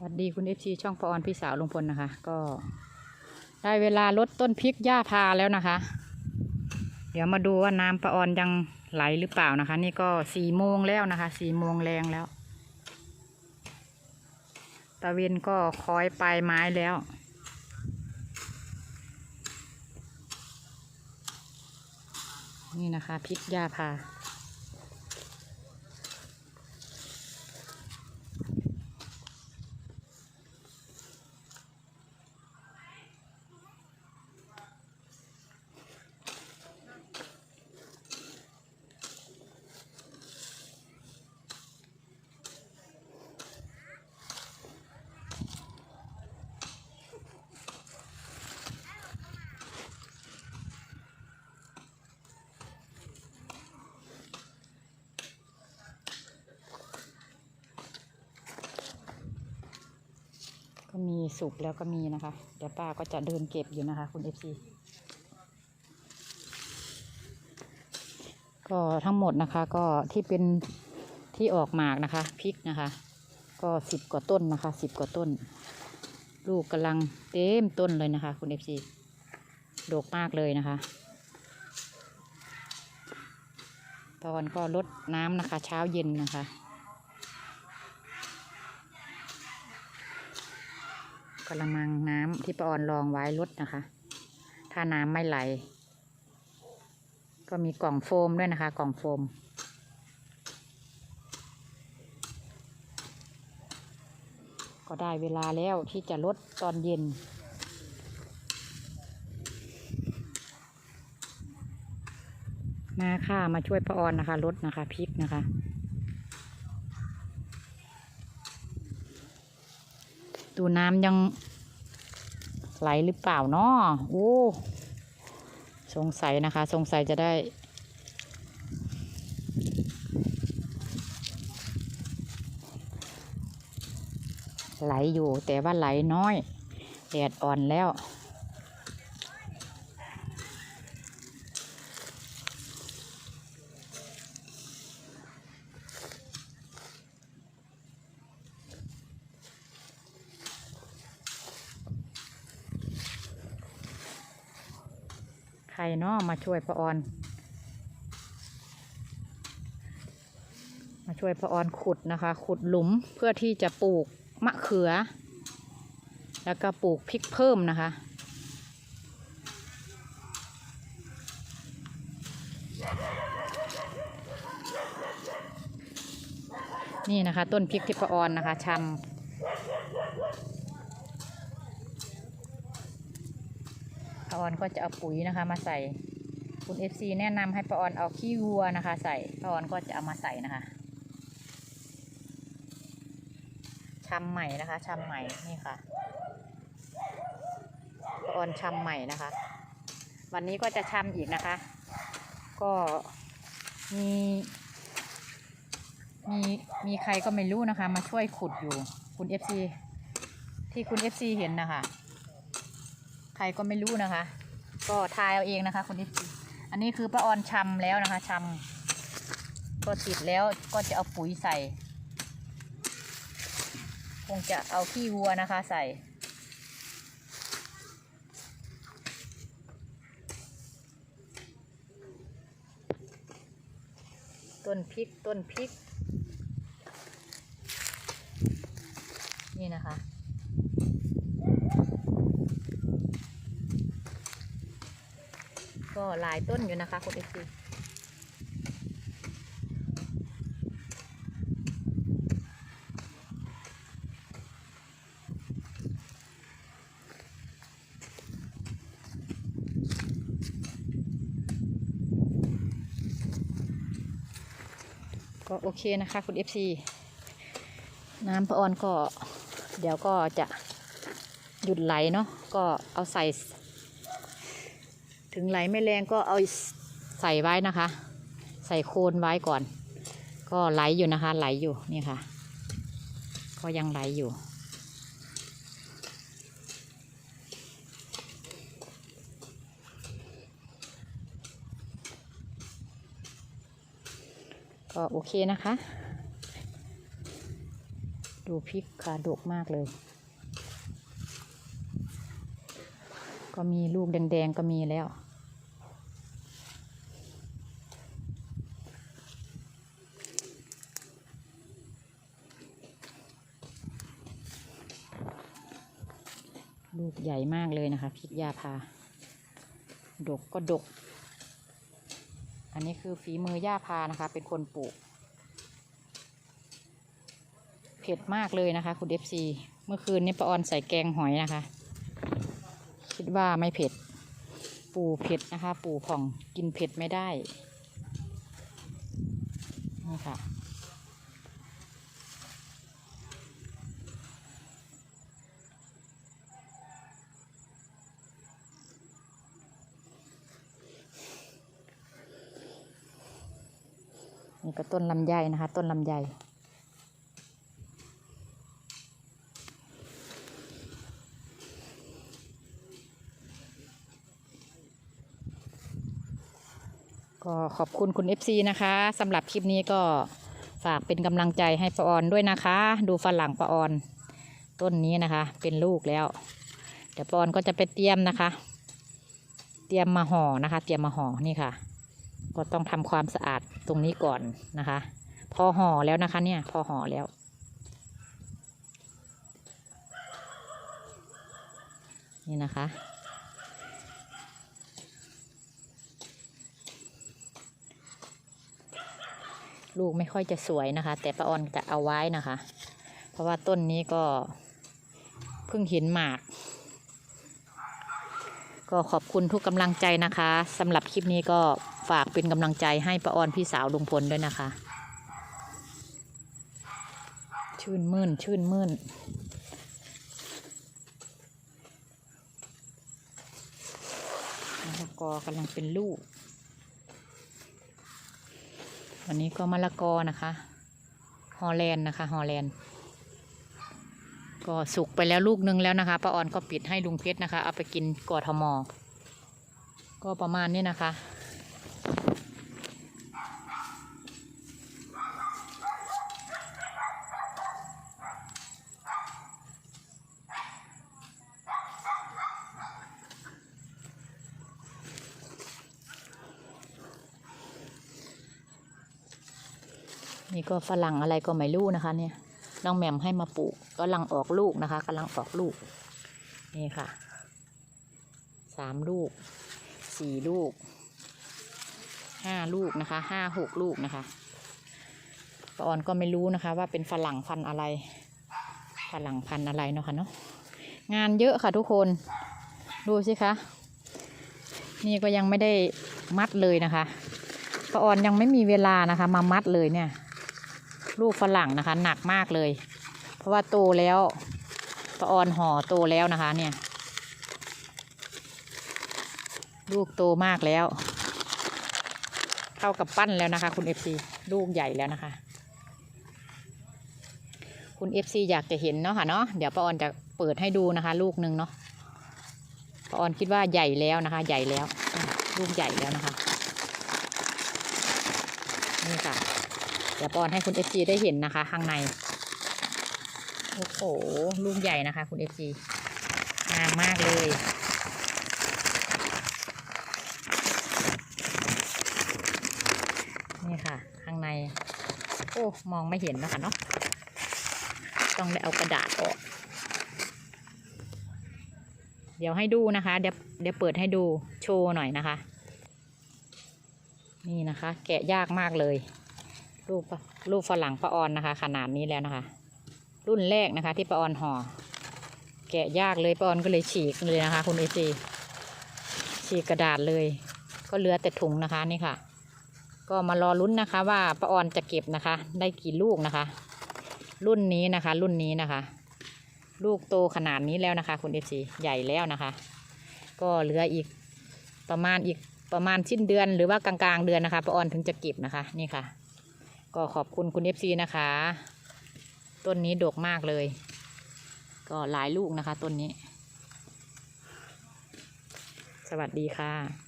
สวัสดีคุณเอฟซีช่องปออนพี่สาวลุงพลนะคะ ก็ ได้เวลาลดต้นพริกหญ้าพาแล้วนะคะ เดี๋ยวมาดูว่าน้ำปะออนยังไหลหรือเปล่านะคะ นี่ก็สี่โมงแล้วนะคะสี่โมงแรงแล้ว ตะเวนก็คอยปลายไม้แล้วนี่นะคะพริกหญ้าพา ก็มีสุกแล้วก็มีนะคะ เดี๋ยวป้าก็จะเดินเก็บอยู่นะคะ คุณเอฟซีก็ทั้งหมดนะคะก็ที่เป็นที่ออกหมากนะคะพริกนะคะ ก็สิบกว่าต้นนะคะสิบกว่าต้น ลูกกำลังเต็มต้นเลยนะคะ คุณเอฟซีดกมากเลยนะคะตอนก็ลดน้ำนะคะ เช้าเย็นนะคะ กระมังน้ำที่ปออนรองไว้ลดนะคะ ถ้าน้ำไม่ไหล ก็มีกล่องโฟมด้วยนะคะ กล่องโฟม ก็ได้เวลาแล้วที่จะลดตอนเย็นมาค่ะมาช่วยป้าออนนะคะลดนะคะพริกนะคะ ดูน้ำยังไหลหรือเปล่าเนาะโอ้สงสัยนะคะ สงสัยจะได้ ไหลอยู่แต่ว่าไหลน้อยแดดอ่อนแล้ว รเนาะมาช่วยพระออน มาช่วยพระออนขุดนะคะ ขุดหลุมเพื่อที่จะปลูกมะเขือ แล้วก็ปลูกพริกเพิ่มนะคะนี่นะคะ ต้นพริกที่พระออนนะคะชำ ป้าออนก็จะเอาปุ๋ยนะคะ มาใส่คุณเอฟซีแนะนำให้ป้าออนเอาขี้วัวนะคะ ใส่ป้าออนก็จะเอามาใส่นะคะชำใหม่นะคะชำใหม่นี่ค่ะป้าออนชำใหม่นะคะ วันนี้ก็จะชำอีกนะคะ ก็มีมีมีใครก็ไม่รู้นะคะ มาช่วยขุดอยู่คุณเอฟซีที่คุณเอฟซีเห็นนะคะ ใครก็ไม่รู้นะคะ ก็ทายเอาเองนะคะ คนที่อันนี้คือป้าออนชำแล้วนะคะชำก็ติดแล้วก็จะเอาปุ๋ยใส่ คงจะเอาขี้วัวนะคะใส่ต้นพริกต้นพริก นี่นะคะ หลายต้นอยู่นะคะคุณเอซีก็โอเคนะคะคุณเอฟซีน้ำพระออนก็ เดี๋ยวก็จะหยุดไหลเนาะก็เอาใส่ ถึงไหลไม่แรงก็เอาใส่ไว้นะคะ ใส่โคนไว้ก่อน ก็ไหลอยู่นะคะ ไหลอยู่นี่ค่ะ ก็ยังไหลอยู่ก็โอเคนะคะ ดูพริกค่ะดกมากเลย ก็มีลูกแดงๆก็มีแล้ว ลูกใหญ่มากเลยนะคะพริกยาพา ดกก็ดก อันนี้คือฝีมือย่าพานะคะ เป็นคนปลูก เผ็ดมากเลยนะคะ คุณเอฟซีเมื่อคืนนี้ป้าออนใส่แกงหอยนะคะ คิดว่าไม่เผ็ด ปูเผ็ดนะคะ ปูผ่องกินเผ็ดไม่ได้นี่ค่ะ นี่ก็ต้นลำไยนะคะ ต้นลำไยก็ขอบคุณคุณ FC นะคะสำหรับคลิปนี้ก็ฝากเป็นกำลังใจให้ปออนด้วยนะคะ ดูฝรั่งปออน ต้นนี้นะคะ เป็นลูกแล้ว เดี๋ยวปออนก็จะไปเตรียมนะคะ เตรียมมาห่อนะคะ เตรียมมาห่อนี่ค่ะ ก็ต้องทำความสะอาดตรงนี้ก่อนนะคะ พอห่อแล้วนะคะ เนี่ย พอห่อแล้ว นี่นะคะ ลูกไม่ค่อยจะสวยนะคะ แต่ป้าออนจะเอาไว้นะคะ เพราะว่าต้นนี้ก็เพิ่งเห็นหมากก็ขอบคุณทุกกำลังใจนะคะสำหรับคลิปนี้ก็ ฝากเป็นกำลังใจให้ป้าออนพี่สาวลุงพลด้วยนะคะ ชื่นมื่นชื่นมื่นมะละกอกำลังเป็นลูก วันนี้ก็มะละกอนะคะฮอลแลนด์นะคะฮอลแลนด์ก็สุกไปแล้วลูกนึงแล้วนะคะป้าออนก็ปิดให้ลุงเพชรนะคะ เอาไปกินกอทมก็ประมาณนี้นะคะ นี่ก็ฝรั่งอะไรก็ไม่รู้นะคะเนี่ยน้องแหม่มให้มาปลูกกำลังออกลูกนะคะกำลังออกลูก นี่ค่ะสามลูกสี่ลูกห้าลูกนะคะห้าหกลูกนะคะปออนก็ไม่รู้นะคะ ว่าเป็นฝรั่งพันอะไรฝรั่งพันอะไรเนาะค่ะเนาะงานเยอะค่ะทุกคนดูสิคะนี่ก็ยังไม่ได้มัดเลยนะคะป้าออนยังไม่มีเวลานะคะ มามัดเลยเนี่ย ลูกฝรั่งนะคะ หนักมากเลย เพราะว่าโตแล้วปะออนห่อโตแล้วนะคะเนี่ย ลูกโตมากแล้วเข้ากับปั้นแล้วนะคะ คุณเอฟซีลูกใหญ่แล้วนะคะ คุณเอฟซีอยากจะเห็นเนาะค่ะเนาะเดี๋ยวปะออนจะเปิดให้ดูนะคะ ลูกหนึ่งเนาะปะออนคิดว่าใหญ่แล้วนะคะ ใหญ่แล้ว ลูกใหญ่แล้วนะคะนี่ค่ะ เดี๋ยวปอนให้คุณเอฟซีได้เห็นนะคะ ข้างใน โอ้โหลูกใหญ่นะคะ คุณเอฟซีงามมากเลยนี่ค่ะ ข้างใน โอ้มองไม่เห็นนะคะเนาะต้องได้เอากระดาษออก เดี๋ยวให้ดูนะคะ เดี๋ยวเดี๋ยวเปิดให้ดูโชว์หน่อยนะคะ นี่นะคะ แกะยากมากเลย ลูกปะลูกฝรั่งปะออนนะคะ ขนาดนี้แล้วนะคะ รุ่นแรกนะคะ ที่ปะออนห่อ แกะยากเลยปะออนก็เลยฉีกเลยนะคะ คุณเอซีฉีกกระดาษเลย ก็เหลือแต่ถุงนะคะนี่ค่ะ ก็มารอลุ้นนะคะ ว่าปะออนจะเก็บนะคะ ได้กี่ลูกนะคะ รุ่นนี้นะคะ รุ่นนี้นะคะ ลูกโตขนาดนี้แล้วนะคะ คุณเอซีใหญ่แล้วนะคะ ก็เหลืออีกประมาณอีกประมาณสิ้นเดือนหรือว่ากลางๆเดือนนะคะปะออนถึงจะเก็บนะคะ นี่ค่ะ ก็ขอบคุณคุณเอฟซีนะคะ ต้นนี้ดกมากเลย ก็หลายลูกนะคะต้นนี้ สวัสดีค่ะ